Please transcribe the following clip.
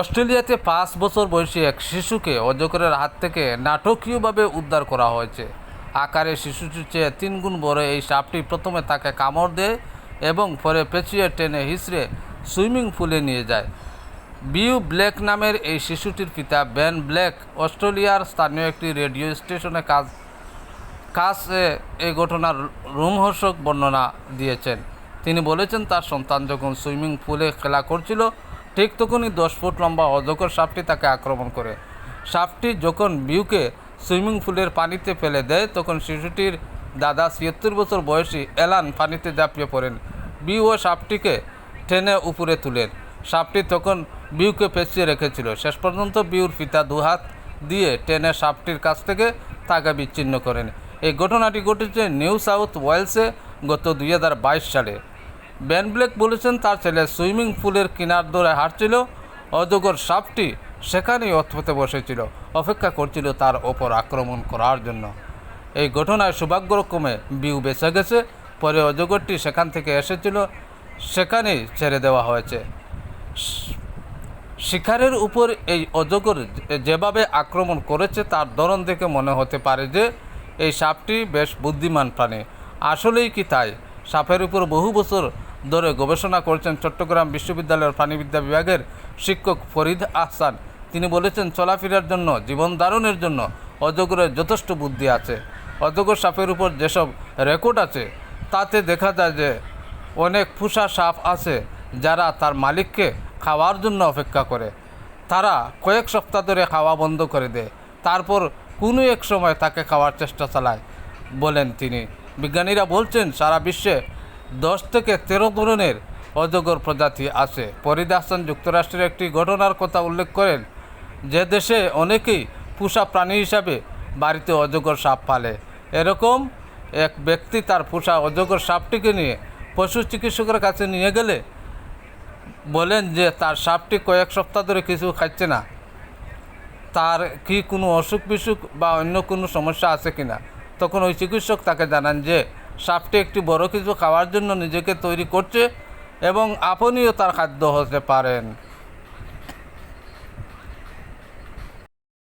অস্ট্রেলিয়াতে পাঁচ বছর বয়সী এক শিশুকে অজগরের হাত থেকে নাটকীয়ভাবে উদ্ধার করা হয়েছে। আকারে শিশুটির চেয়ে তিনগুণ বড় এই সাপটি প্রথমে তাকে কামড় দেয় এবং পরে পেঁচিয়ে টেনে হিসড়ে সুইমিং পুলে নিয়ে যায়। বিউ ব্ল্যাক নামের এই শিশুটির পিতা বেন ব্ল্যাক অস্ট্রেলিয়ার স্থানীয় একটি রেডিও স্টেশনে কাজ কাছে এই ঘটনার রোমহর্ষক বর্ণনা দিয়েছেন। তিনি বলেছেন, তার সন্তান যখন সুইমিং পুলে খেলা করছিল ঠিক তখনই দশ ফুট লম্বা অজগর সাপটি তাকে আক্রমণ করে। সাপটি যখন বিউকে সুইমিং পুলের পানিতে ফেলে দেয়, তখন শিশুটির দাদা ছিয়াত্তর বছর বয়সী এলান পানিতে ঝাঁপিয়ে পড়েন। বিউ ও সাপটিকে টেনে উপরে তুলেন। সাপটি তখন বিউকে পেঁচিয়ে রেখেছিল। শেষ পর্যন্ত বিউর পিতা দুহাত দিয়ে টেনে সাপটির কাছ থেকে তাকে বিচ্ছিন্ন করেন। এই ঘটনাটি ঘটেছে নিউ সাউথ ওয়েলসে গত দুই হাজার বাইশ সালে। ব্যান ব্লেক বলেছেন তার ছেলে সুইমিং পুলের কিনার ধরে হাঁটছিল, অজগর সাপটি সেখানেই অথপথে বসেছিল, অপেক্ষা করছিল তার ওপর আক্রমণ করার জন্য। এই ঘটনায় সৌভাগ্যক্রমে বিউ বেঁচে গেছে, পরে অজগরটি সেখান থেকে এসেছিল, সেখানেই ছেড়ে দেওয়া হয়েছে। শিকারের উপর এই অজগর যেভাবে আক্রমণ করেছে, তার ধরন দেখে মনে হতে পারে যে এই সাপটি বেশ বুদ্ধিমান প্রাণী। আসলেই কি তাই? সাপের উপর বহু বছর ধরে গবেষণা করছেন চট্টগ্রাম বিশ্ববিদ্যালয়ের প্রাণীবিদ্যা বিভাগের শিক্ষক ফরিদ আহসান। তিনি বলেছেন, চলাফেরার জন্য, জীবন ধারণের জন্য অজগরের যথেষ্ট বুদ্ধি আছে। অজগর সাপের উপর যেসব রেকর্ড আছে, তাতে দেখা যায় যে অনেক পুষা সাপ আছে যারা তার মালিককে খাওয়ার জন্য অপেক্ষা করে। তারা কয়েক সপ্তাহ ধরে খাওয়া বন্ধ করে দেয়। তারপর কোনো এক সময় তাকে খাওয়ার চেষ্টা চালায় বলেন তিনি। বিজ্ঞানীরা বলছেন, সারা বিশ্বে দশ থেকে তেরো ধরনের অজগর প্রজাতি আছে। ফরিদ যুক্তরাষ্ট্রের একটি ঘটনার কথা উল্লেখ করেন, যে দেশে অনেকেই পোষা প্রাণী হিসাবে বাড়িতে অজগর সাপ পালে। এরকম এক ব্যক্তি তার পোষা অজগর সাপটিকে নিয়ে পশু চিকিৎসকের কাছে নিয়ে গেলে বলেন যে তার সাপটি কয়েক সপ্তাহ ধরে কিছু খাচ্ছে না। তার কি কোনো অসুখ বিসুখ বা অন্য কোনো সমস্যা আছে কিনা? তখন ওই চিকিৎসক তাকে জানান যে সাপটি একটি বড় কিছু খাওয়ার জন্য নিজেকে তৈরি করছে এবং আপনিও তার খাদ্য হতে পারেন।